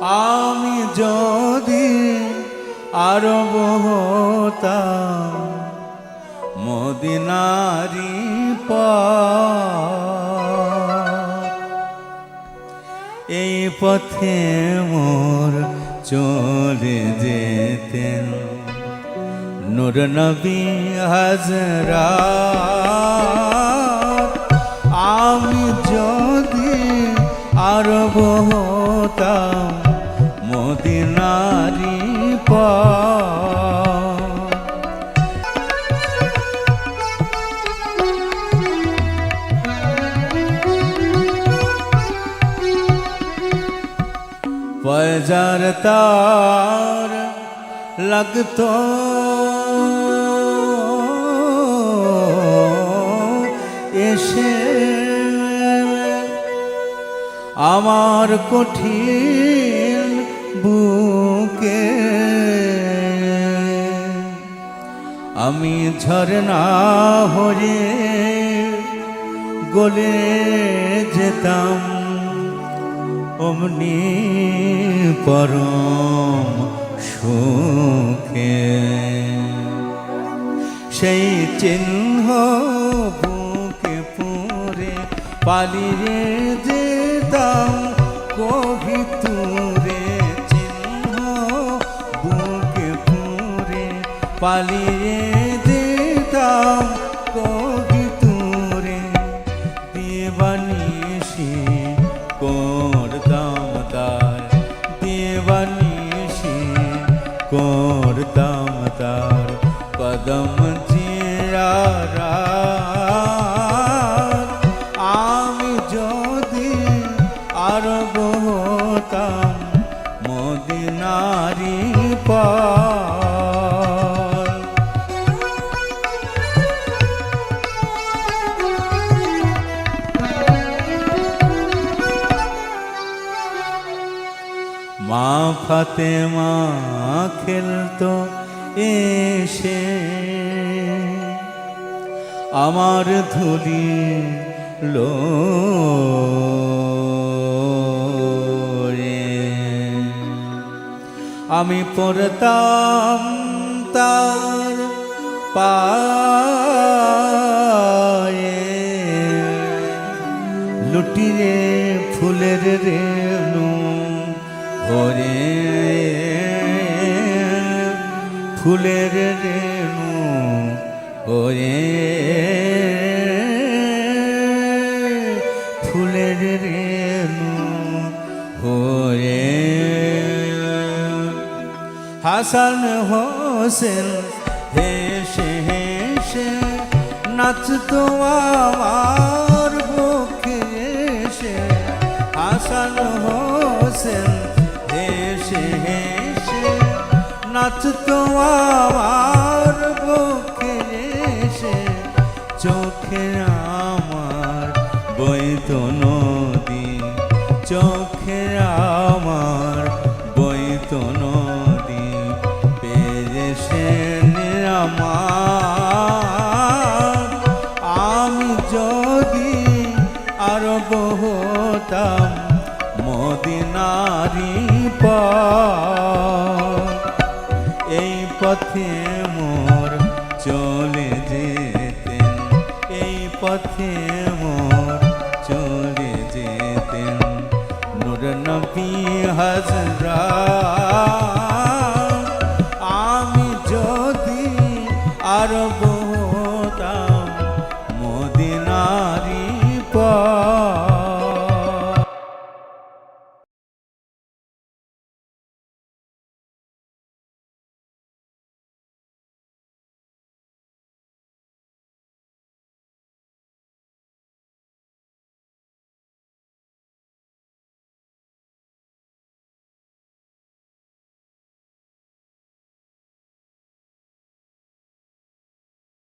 আমি যদি আরব হতাম মদিনারি এই পথে মোর চলে যেতেন নূর নবী হাজরা আমি যদি আরব হতাম বাজার তার লাগতো। এসে আমার কঠিন বুকে আমি ঝরনা হয়ে গলে যেতাম। অমনি পরম সুখে। সেই চিহ্ন বুকে পুরে পালিয়ে যেতাম কভিতুরে চিহ্ন বুকে পুরে পালিয়ে যেতাম কভিতুরে আমি যদি আরব হতাম মদিনারি পর মা ফাতেমা খেলতো এসে আমার ধুলি লো আমি পড়তাম তার পায়ে। লুটিরে ফুলের রেণু ভরে। ফুলের রেণু ভরে। হাসান হোসেন, হেসে হেসে নাচতো আমার বুকে এসে। হাসান হোসেন, হেসে হেসে নাচতো আমার বুকে এসে। চোখে আমার বইতো নদী, চোখে আমার এই পথে মোর চলে যেতেন এই পথে মোর চলে যেতেন। নুর নবী হজরা